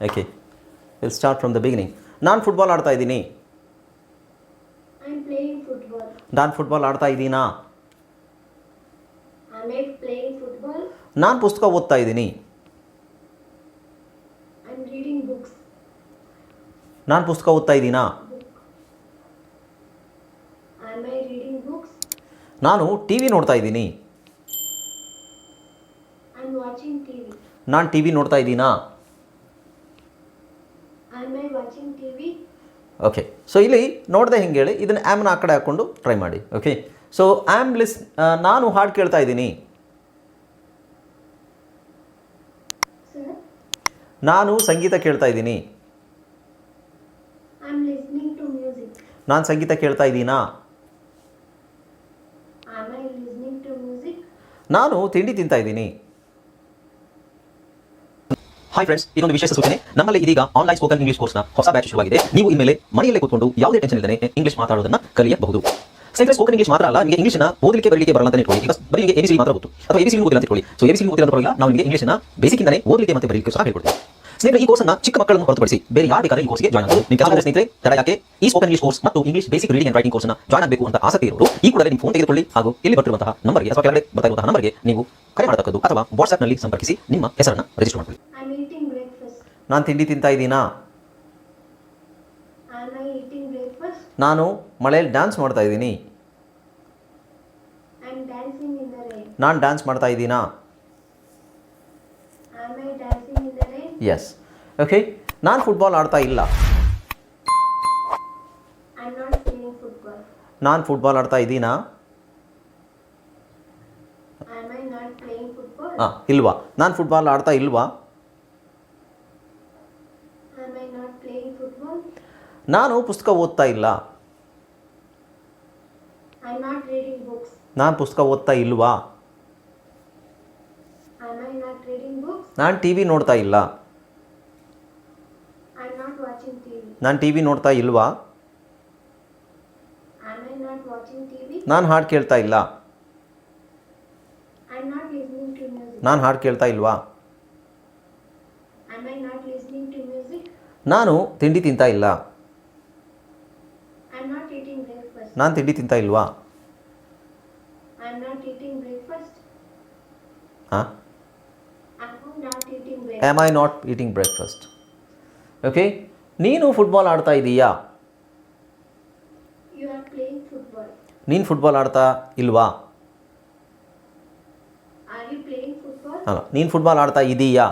Okay will start from the beginning ನಾನು football ಆಡ್ತಾ ಇದ್ದೀನಿ I'm playing football. ನಾನು ಫುಟ್ಬಾಲ್ ಆಡ್ತಾ ಇದ್ದೀನಾ? ನಾನು ಪುಸ್ತಕ ಓದ್ತಾ ಇದ್ದೀನಿ I'm reading books. ನಾನು ಪುಸ್ತಕ ಓದ್ತಾ ಇದ್ದೀನಾ? ನಾನು ಟಿ ವಿ ನೋಡ್ತಾ ಇದ್ದೀನಿ I'm watching TV. ನಾನು ಟಿ ವಿ ನೋಡ್ತಾ ಇದ್ದೀನಾ ಓಕೆ ಸೊ ಇಲ್ಲಿ ನೋಡದೆ ಹಿಂಗೆ ಹೇಳಿ ಇದನ್ನು ಆ್ಯಮ್ನ ಆ ಕಡೆ ಹಾಕ್ಕೊಂಡು ಟ್ರೈ ಮಾಡಿ ಓಕೆ ಸೊ ಆ್ಯಮ್ ಲಿಸ್ ನಾನು ಹಾಡು ಕೇಳ್ತಾ ಇದ್ದೀನಿ. ನಾನು ಸಂಗೀತ ಕೇಳ್ತಾ ಇದ್ದೀನಿ. ನಾನು ಸಂಗೀತ ಕೇಳ್ತಾ ಇದ್ದೀನಾ? ನಾನು ತಿಂಡಿ ತಿಂತಾ ಇದ್ದೀನಿ. ಹಾಯ್ ಫ್ರೆಂಡ್ಸ್ ಇದೊಂದು ವಿಶೇಷ ಸೂಚನೆ. ನಮ್ಮಲ್ಲಿ ಇದೀಗ ಆನ್ಲೈನ್ ಸ್ಪೋಕನ್ ಇಂಗ್ಲಿಷ್ ಕೋರ್ಸ್ನ ಹೊಸ ಬ್ಯಾಚ್ ಶುರುವಾಗಿದೆ. ನೀವು ಇನ್ಮೇಲೆ ಮನೆಯಲ್ಲೇ ಕೂತ್ಕೊಂಡು ಯಾವುದೇ ಟೆನ್ಷನ್ ಇಲ್ಲದೆ ಇಂಗ್ಲಿಷ್ ಮಾತಾಡೋದನ್ನ ಕಲಿಯಬಹುದು. ಸ್ನೇಹಿತರೆ ಸ್ಪೋಕನ್ ಇಂಗ್ಲಿಷ್ ಮಾತ್ರ ಅಲ್ಲ, ನಿಮಗೆ ಇಂಗ್ಲಿಷ್ನ ಓದಲಿಕ್ಕೆ, ಬರಲಿಕ್ಕೆ ಬರಲ್ಲ ಅಂತ ಇಟ್ಕೊಳ್ಳಿ. ಬರೀ ಎಬಿಸಿ ಮಾತ್ರ ಗೊತ್ತು. ಅಥವಾ ಎಬಿಸಿ ಓದಿಲ್ಲ ಅಂತ ಇಟ್ಕೊಳ್ಳಿ. ಸೊ ಎಬಿಸಿ ಓದಿಲ್ಲ ನಾವು ನಿಮಗೆ ಇಂಗ್ಲಿಷ್ನ ಬೇಸಿಕ್ಕಿಂದಲೇ ಓದಲಿಕ್ಕೆ ಮತ್ತೆ ಬರಲಿಕ್ಕೆ ಸಹ ಹೇಳ್ಕೊಡ್ತೀವಿ. ಸ್ನೇಹಿತರೆ ಈ ಕೋರ್ಸ್ ಅನ್ನ ಚಿಕ್ಕ ಮಕ್ಕಳನ್ನು ಹೊರತುಪಡಿಸಿ ಬೇರೆ ಯಾರು ಬೇಕಾದ್ರೆ ಈ ಕೋರ್ಸ್ಗೆ ಜಾಯ್ನ್ ಆಗಬಹುದು ನಿಮ್ಮ ಕೆಲಸ ಸ್ನೇಹಿತರೆ ತಡ ಯಾಕೆ ಈ ಸ್ಪೋಕನ್ ಇಂಗ್ಲಿಷ್ ಕೋರ್ಸ್ ಮತ್ತು English basic reading and writing ಕೋರ್ಸ್ನ ಜಾಯ್ನ್ ಆಗಬೇಕು ಅಂತ ಆಸಕ್ತಿ ಇರೋರು ಈ ಕೂಡ ನಿಮ್ಮ ಫೋನ್ ತೆಗೆದುಕೊಳ್ಳಿ ಹಾಗೂ ಇಲ್ಲಿ ಬರ್ತಿರುವಂತಹ ನಂಬರ್ಗೆ ಅಥವಾ ಕೆಳಗಡೆ ಬರ್ತಾ ಇರುವಂತಹ ನಂಬರ್ಗೆ ನೀವು ಕರೆ ಮಾಡತಕ್ಕದ್ದು ಅಥವಾ ವಾಟ್ಸ್ಆಪ್ನಲ್ಲಿ ಸಂಪರ್ಕಿಸಿ ನಿಮ್ಮ ಹೆಸರನ್ನು ರಿಜಿಸ್ಟರ್ ಮಾಡಿಕೊಳ್ಳಿ. ನಾನು ತಿಂಡಿ ತಿಂತಾ ಇದ್ದೀನಾ? ನಾನು ಮಳೆಯಲ್ಲಿ ಡ್ಯಾನ್ಸ್ ಮಾಡ್ತಾ ಇದ್ದೀನಿ. ನಾನು ಡ್ಯಾನ್ಸ್ ಮಾಡ್ತಾ ಇದ್ದೀನಾ? ಎಸ್ ಓಕೆ ನಾನು ಫುಟ್ಬಾಲ್ ಆಡ್ತಾ ಇಲ್ಲ I'm not playing football. ನಾನು ಫುಟ್ಬಾಲ್ ಆಡ್ತಾ ಇದ್ದೀನಾ Am not playing football? ಹಾಂ ಇಲ್ವಾ ನಾನು ಫುಟ್ಬಾಲ್ ಆಡ್ತಾ ಇಲ್ವಾ Am not playing football? ನಾನು ಪುಸ್ತಕ ಓದ್ತಾ ಇಲ್ಲ I'm not reading books. ನಾನು ಪುಸ್ತಕ ಓದ್ತಾ ಇಲ್ವಾ Am not reading books? ನಾನು ಟಿ ವಿ ನೋಡ್ತಾ ಇಲ್ಲ ನಾನು ಟಿ ವಿ ನೋಡ್ತಾ ಇಲ್ವಾ Am I not watching TV? ನಾನು ಹಾಡು ಕೇಳ್ತಾ ಇಲ್ಲ I'm not listening to music. ನಾನು ಹಾಡು ಕೇಳ್ತಾ ಇಲ್ವಾ Am I not listening to music? ನಾನು ತಿಂಡಿ ತಿಂತಾ ಇಲ್ಲ I'm not eating breakfast. ನಾನು ತಿಂಡಿ ತಿಂತಾ ಇಲ್ವಾ I'm not eating breakfast. ಹಾಂ I'm not eating breakfast. Am ನೀನು ಫುಟ್ಬಾಲ್ ಆಡ್ತಾ ಇದ್ದೀಯಾ. ನೀನು ಫುಟ್ಬಾಲ್ ಆಡ್ತಾ ಇಲ್ವಾ? ಅಲ್ಲ ನೀನು ಫುಟ್ಬಾಲ್ ಆಡ್ತಾ ಇದೀಯಾ?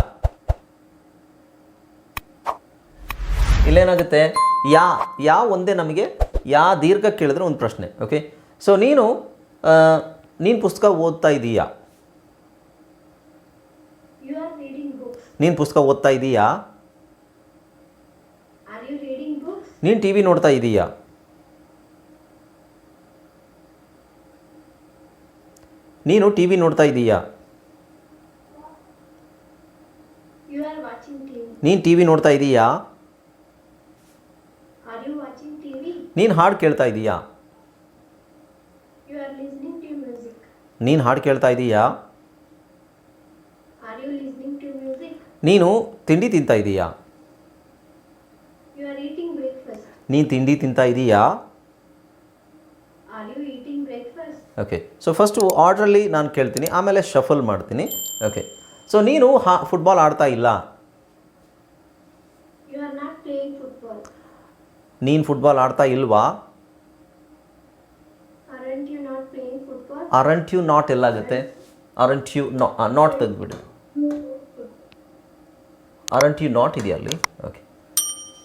ಇಲ್ಲೇನಾಗುತ್ತೆ? ಯಾ ಯಾ ಒಂದೇ ನಮಗೆ ಯಾ ದೀರ್ಘ ಕೇಳಿದ್ರೆ ಒಂದು ಪ್ರಶ್ನೆ ಓಕೆ ಸೊ ನೀನು ನೀನು ಪುಸ್ತಕ ಓದ್ತಾ ಇದೀಯಾ. ನೀನು ಪುಸ್ತಕ ಓದ್ತಾ ಇದ್ದೀಯಾ ನೀನು ಟಿ ವಿ ನೋಡ್ತಾ ಇದೀಯಾ? ನೀನು ಟಿ ವಿ ನೋಡ್ತಾ ಇದೀಯಾ? ನೀನು ಟಿ ವಿ ನೋಡ್ತಾ ಇದೀಯಾ? ನೀನು ಹಾಡು ಕೇಳ್ತಾ ಇದೀಯಾ? ನೀನು ಹಾಡು ಕೇಳ್ತಾ ಇದೀಯಾ? ನೀನು ತಿಂಡಿ ತಿಂತಾ ಇದೀಯಾ? ನೀನು ತಿಂಡಿ ತಿಂತಾ ಇದೀಯಾ? ಓಕೆ ಸೊ ಫಸ್ಟು ಆರ್ಡ್ರಲ್ಲಿ ನಾನು ಕೇಳ್ತೀನಿ ಆಮೇಲೆ ಶಫಲ್ ಮಾಡ್ತೀನಿ. ಓಕೆ ಸೊ ನೀನು ಹಾ ಫುಟ್ಬಾಲ್ ಆಡ್ತಾ ಇಲ್ಲ. ನೀನು ಫುಟ್ಬಾಲ್ ಆಡ್ತಾ ಇಲ್ವಾ? ಅರಂಟ್ ಯು ನಾಟ್ ಎಲ್ಲಾಗುತ್ತೆ? ಅರಂಟ್ ಯು ನಾ ನಾಟ್ ತೆಗೆದ್ಬಿಡಿ. ಅರಂಟ್ ಯು ನಾಟ್ ಇದೆಯಾ ಅಲ್ಲಿ? ಓಕೆ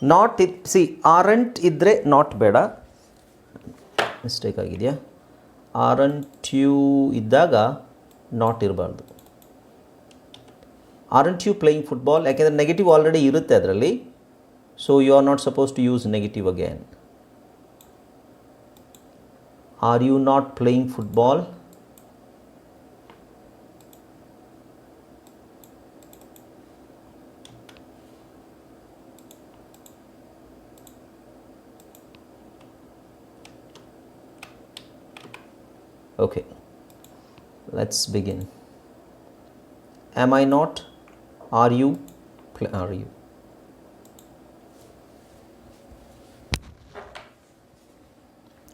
ನಾಟ್ ಇತ್ ಸಿ ಆರಂಟ್ ಇದ್ದರೆ ನಾಟ್ ಬೇಡ. ಮಿಸ್ಟೇಕ್ ಆಗಿದೆಯಾ? ಆರಂಟ್ ಯು ಇದ್ದಾಗ ನಾಟ್ ಇರಬಾರ್ದು. ಆರಂಟ್ ಯು ಪ್ಲೇಯಿಂಗ್ ಫುಟ್ಬಾಲ್ ಯಾಕೆಂದರೆ ನೆಗೆಟಿವ್ ಆಲ್ರೆಡಿ ಇರುತ್ತೆ ಅದರಲ್ಲಿ. So you are not suppose to use negative again are you not playing football okay. Let's begin. Am i not? Are you? Are you?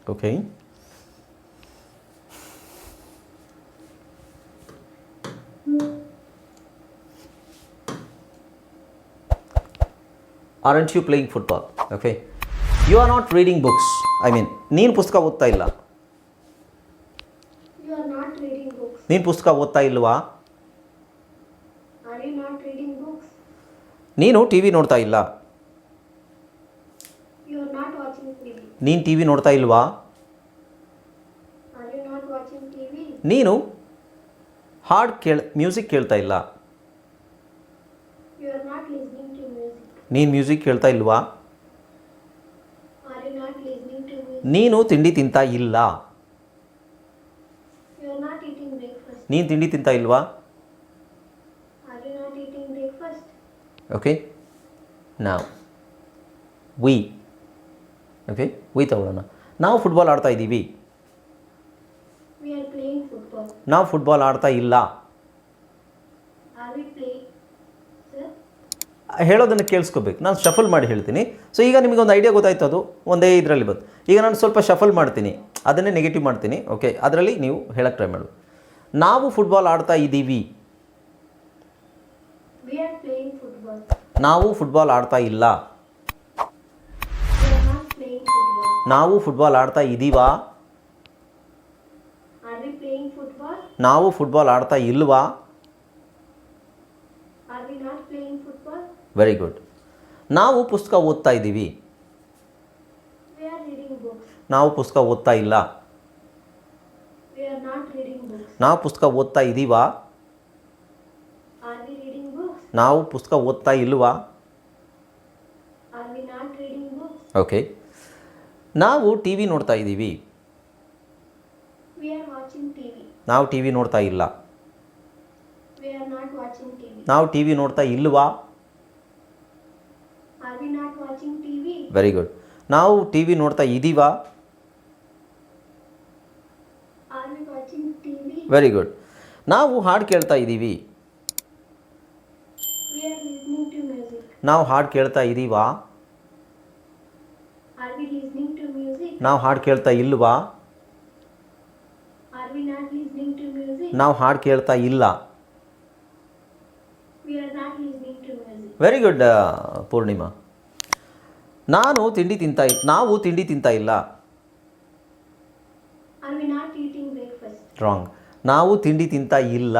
Okay. Aren't you playing football? Okay. You are not reading books. I mean ನೀನು ಪುಸ್ತಕ ಓದ್ತಾ ನೀನು ಪುಸ್ತಕ ಓದ್ತಾ ಇಲ್ವಾ? ನೀನು T V ನೋಡ್ತಾ ಇಲ್ಲ. ನೀನು ಟಿ ವಿ ನೋಡ್ತಾ ಇಲ್ವಾ? ನೀನು ಹಾಡ್ ಕೇಳ್ ಮ್ಯೂಸಿಕ್ ಕೇಳ್ತಾ ಇಲ್ಲ. ನೀನು ಮ್ಯೂಸಿಕ್ ಕೇಳ್ತಾ ಇಲ್ವಾ? ನೀನು ತಿಂಡಿ ತಿಂತಾ ಇಲ್ಲ ನೀನು ತಿಂಡಿ ತಿಂತಾ ಇಲ್ವಾ? Are not eating breakfast? Okay ನಾವು ವಿ ಓಕೆ ವಿ ತಗೊಳ್ಳೋಣ. ನಾವು ಫುಟ್ಬಾಲ್ ಆಡ್ತಾ ಇದ್ದೀವಿ. We are playing football. ನಾವು ಫುಟ್ಬಾಲ್ ಆಡ್ತಾ ಇಲ್ಲ? ಹೇಳೋದನ್ನು ಕೇಳಿಸ್ಕೋಬೇಕು. ನಾನು ಶಫಲ್ ಮಾಡಿ ಹೇಳ್ತೀನಿ. ಸೊ ಈಗ ನಿಮಗೆ ಒಂದು ಐಡಿಯಾ ಗೊತ್ತಾಯ್ತು ಅದು? ಒಂದೇ ಇದರಲ್ಲಿ ಬಂತು. ಈಗ ನಾನು ಸ್ವಲ್ಪ ಶಫಲ್ ಮಾಡ್ತೀನಿ. ಅದನ್ನೇ ನೆಗೆಟಿವ್ ಮಾಡ್ತೀನಿ ಓಕೆ ಅದರಲ್ಲಿ ನೀವು ಹೇಳಕ್ಕೆ ಟ್ರೈ ಮಾಡು ನಾವು ಫುಟ್ಬಾಲ್ ಆಡ್ತಾ ಇದ್ದೀವಿ. ನಾವು ಫುಟ್ಬಾಲ್ ಆಡ್ತಾ ಇಲ್ಲ. ನಾವು ಫುಟ್ಬಾಲ್ ಆಡ್ತಾ ಇದ್ದೀವಾ? ನಾವು ಫುಟ್ಬಾಲ್ ಆಡ್ತಾ ಇಲ್ವಾ? ವೆರಿ ಗುಡ್ ನಾವು ಪುಸ್ತಕ ಓದ್ತಾ ಇದ್ದೀವಿ ನಾವು ಪುಸ್ತಕ ಓದ್ತಾ ಇಲ್ಲ. ನಾವು ಪುಸ್ತಕ ಓದ್ತಾ ಇದ್ದೀವಾ? ನಾವು ಪುಸ್ತಕ ಓದ್ತಾ ಇಲ್ವಾ? ಓಕೆ ನಾವು ಟಿ ವಿ ನೋಡ್ತಾ ಇದ್ದೀವಿ. ನಾವು ಟಿ ವಿ ನೋಡ್ತಾ ಇಲ್ಲ. ನಾವು ಟಿ ವಿ ನೋಡ್ತಾ ಇಲ್ವಾ? ವೆರಿ ಗುಡ್ ನಾವು ಟಿ ವಿ ನೋಡ್ತಾ ಇದ್ದೀವಾ ವೆರಿ ಗುಡ್ ನಾವು ಹಾಡು ಕೇಳ್ತಾ ಇದ್ದೀವಿ ನಾವು ಹಾಡು ಕೇಳ್ತಾ ಇದ್ದೀವಾ ನಾವು ಹಾಡು ಕೇಳ್ತಾ ಇಲ್ವಾ? ನಾವು ಹಾಡು ಕೇಳ್ತಾ ಇಲ್ಲ. Very good Purnima. ನಾನು ತಿಂಡಿ ತಿಂತ ನಾವು ತಿಂಡಿ ತಿಂತ ಇಲ್ಲ. ರಾಂಗ್ ನಾವು ತಿಂಡಿ ತಿಂತಾ ಇಲ್ಲ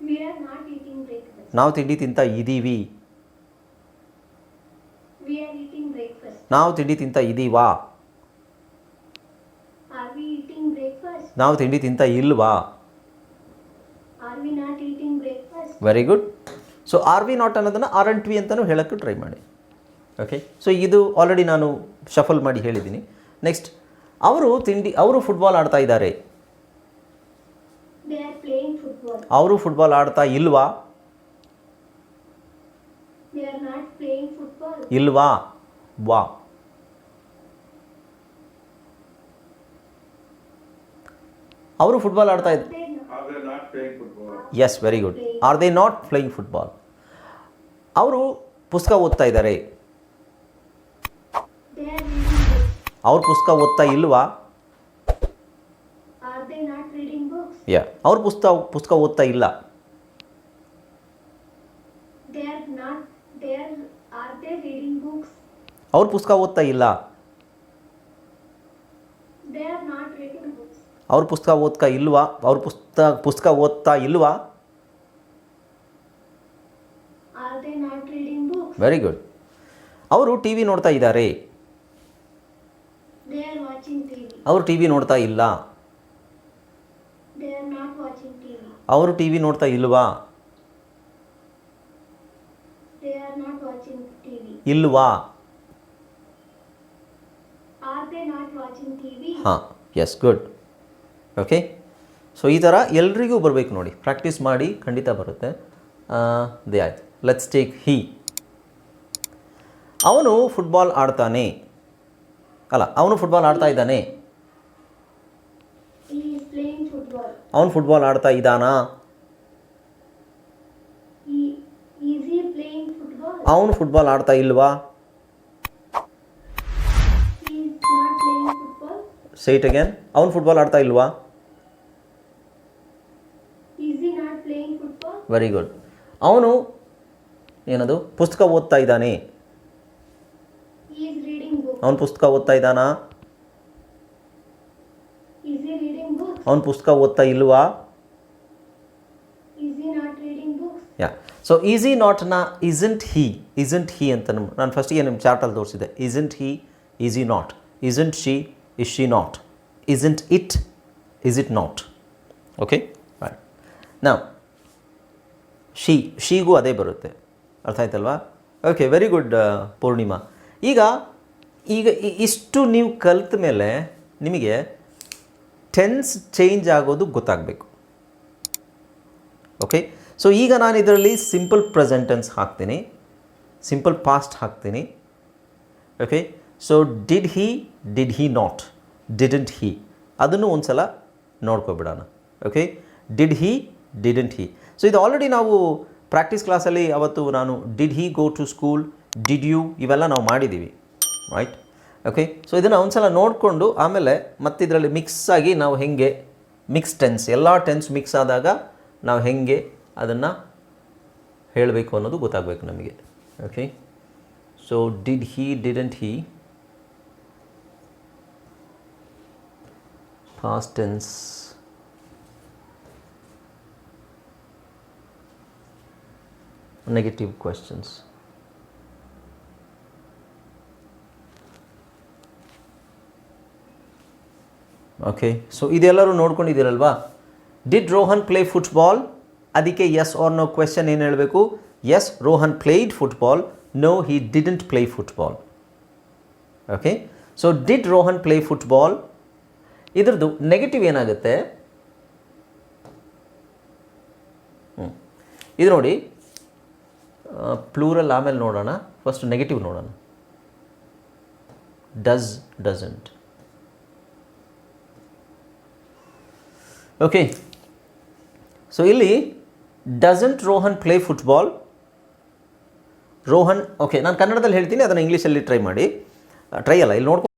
We are not eating breakfast. ನಾವು ತಿಂಡಿ ತಿಂತಾ ಇದ್ದೀವಿ We are eating breakfast. ನಾವು ತಿಂಡಿ ತಿಂತಾ ಇದ್ದೀವಾ Are we eating breakfast? ನಾವು ತಿಂಡಿ ತಿಂತಾ ಇಲ್ವಾ Are we not eating breakfast? Very good so are we not ಅನ್ನೋದನ್ನು ಆರ್ ಅಂಟ್ ವಿ ಅಂತಲೂ ಹೇಳೋಕ್ಕೆ ಟ್ರೈ ಮಾಡಿ ಓಕೆ ಸೊ ಇದು ಆಲ್ರೆಡಿ ನಾನು ಶಫಲ್ ಮಾಡಿ ಹೇಳಿದ್ದೀನಿ ನೆಕ್ಸ್ಟ್ ಅವರು ತಿಂಡಿ ಅವರು ಫುಟ್ಬಾಲ್ ಆಡ್ತಾ ಇದ್ದಾರೆ They are playing football. ಅವರು ಫುಟ್ಬಾಲ್ ಆಡ್ತಾ ಇಲ್ವಾ They are not playing football. ಇಲ್ವಾ ವಾ ಅವರು ಫುಟ್ಬಾಲ್ ಆಡ್ತಾ ಇದ್ದಾರೆ They. Are they not playing football? Yes very good are they not playing football ಅವರು ಪುಸ್ತಕ ಓದ್ತಾ ಇದ್ದಾರೆ ಅವ್ರ ಪುಸ್ತಕ ಓದ್ತಾ ಇಲ್ವಾ? ಯಾ ಅವ್ರ ಪುಸ್ತಕ ಪುಸ್ತಕ ಓದ್ತಾ ಇಲ್ಲ. ಅವ್ರ ಪುಸ್ತಕ ಓದ್ತಾ ಇಲ್ಲ. ಅವ್ರ ಪುಸ್ತಕ ಓದ್ತಾ ಇಲ್ವಾ? ಅವ್ರ ಪುಸ್ತಕ ಪುಸ್ತಕ ಓದ್ತಾ ಇಲ್ವಾ? ವೆರಿ ಗುಡ್ ಅವರು ಟಿ ವಿ ನೋಡ್ತಾ ಇದ್ದಾರೆ. ಅವರು ಟಿ ವಿ ನೋಡ್ತಾ ಇಲ್ಲ. They are not watching TV. ಅವರು ಟಿ ವಿ ನೋಡ್ತಾ ಇಲ್ವಾ? They are not watching TV. ಇಲ್ವಾ? Are they not watching TV? ಹಾಂ ಎಸ್ ಗುಡ್ ಓಕೆ ಸೊ ಈ ಥರ ಎಲ್ರಿಗೂ ಬರಬೇಕು ನೋಡಿ. ಪ್ರಾಕ್ಟೀಸ್ ಮಾಡಿ ಖಂಡಿತ ಬರುತ್ತೆ. ದೇ ಆಯ್ತು. ಲೆಟ್ಸ್ ಟೇಕ್ ಹಿ ಅವನು ಫುಟ್ಬಾಲ್ ಆಡ್ತಾನೆ. ಅಲ್ಲ ಅವನು ಫುಟ್ಬಾಲ್ ಆಡ್ತಾ ಇದ್ದಾನೆ. ಅವನು ಫುಟ್ಬಾಲ್ ಆಡ್ತಾ ಇದ್ದಾನಾ? ಅವನು ಫುಟ್ಬಾಲ್ ಆಡ್ತಾ ಇಲ್ವಾ? ಸೈಟ್ ಅಗೇನ್ ಅವನು ಫುಟ್ಬಾಲ್ ಆಡ್ತಾ ಇಲ್ವಾ? ವೆರಿ ಗುಡ್ ಅವನು ಏನದು ಪುಸ್ತಕ ಓದ್ತಾ ಇದ್ದಾನೆ. ಅವನು ಪುಸ್ತಕ ಓದ್ತಾ ಇದ್ದಾನಾ? ಅವನ ಪುಸ್ತಕ ಓದ್ತಾ ಇಲ್ವಾ? ಯಾ ಸೊ ಈಸಿ ನಾಟ್ನ ಇಸಂಟ್ ಹಿ ಇಸಂಟ್ ಹಿ ಅಂತ ನಮ್ಮ ನಾನು ಫಸ್ಟಿಗೆ ನಿಮ್ಮ ಚಾರ್ಟಲ್ಲಿ ತೋರಿಸಿದೆ isn't he is he not isn't she is she not isn't it is it not okay ನಾವು ಶಿ ಶೀಗೂ ಅದೇ ಬರುತ್ತೆ. ಅರ್ಥ ಆಯ್ತಲ್ವಾ? Okay very good Purnima. ಈಗ ಈಗ ಇಷ್ಟು ನೀವು ಕಲಿತ ಮೇಲೆ ನಿಮಗೆ ಟೆನ್ಸ್ ಚೇಂಜ್ ಆಗೋದು ಗೊತ್ತಾಗಬೇಕು. ಓಕೆ ಸೊ ಈಗ ನಾನು ಇದರಲ್ಲಿ ಸಿಂಪಲ್ ಪ್ರೆಸೆಂಟೆನ್ಸ್ ಹಾಕ್ತೀನಿ. ಸಿಂಪಲ್ ಪಾಸ್ಟ್ ಹಾಕ್ತೀನಿ. Okay so did he did he not didn't he ಅದನ್ನು ಒಂದು ಸಲ ನೋಡ್ಕೊಬಿಡೋಣ. Okay did he didn't he so ಇದು ಆಲ್ರೆಡಿ ನಾವು ಪ್ರಾಕ್ಟೀಸ್ ಕ್ಲಾಸಲ್ಲಿ ಅವತ್ತು ನಾನು did he go to school did you ಇವೆಲ್ಲ ನಾವು ಮಾಡಿದ್ದೀವಿ. ರೈಟ್ ಓಕೆ ಸೊ ಇದನ್ನು ಒಂದು ಸಲ ನೋಡಿಕೊಂಡು ಆಮೇಲೆ ಮತ್ತೆ ಇದರಲ್ಲಿ ಮಿಕ್ಸ್ ಆಗಿ ನಾವು ಹೆಂಗೆ ಮಿಕ್ಸ್ ಟೆನ್ಸ್ ಎಲ್ಲ ಟೆನ್ಸ್ ಮಿಕ್ಸ್ ಆದಾಗ ನಾವು ಹೆಂಗೆ ಅದನ್ನು ಹೇಳಬೇಕು ಅನ್ನೋದು ಗೊತ್ತಾಗಬೇಕು ನಮಗೆ. Okay so did he didn't he past tense? Negative questions. Okay so ಇದೆಲ್ಲರೂ ನೋಡ್ಕೊಂಡಿದ್ದೀರಲ್ವಾ? ಡಿಡ್ ರೋಹನ್ ಪ್ಲೇ ಫುಟ್ಬಾಲ್ ಅದಕ್ಕೆ ಎಸ್ ಆರ್ ನೋ ಕ್ವೆಶನ್ ಏನು ಹೇಳಬೇಕು? Yes Rohan played football no he didn't play football okay so did Rohan play football ಇದ್ರದ್ದು negative ಏನಾಗುತ್ತೆ. ಇದು ನೋಡಿ plural ಆಮೇಲೆ ನೋಡೋಣ. ಫಸ್ಟ್ ನೆಗೆಟಿವ್ ನೋಡೋಣ. ಡಸ್ ಡಸಂಟ್ ಓಕೆ ಸೊ ಇಲ್ಲಿ doesn't Rohan play football Rohan okay ನಾನು ಕನ್ನಡದಲ್ಲಿ ಹೇಳ್ತೀನಿ, ಅದನ್ನು ಇಂಗ್ಲೀಷಲ್ಲಿ ಟ್ರೈ ಮಾಡಿ. ಟ್ರೈ ಅಲ್ಲ, ಇಲ್ಲಿ ನೋಡ್ಕೊಂಡು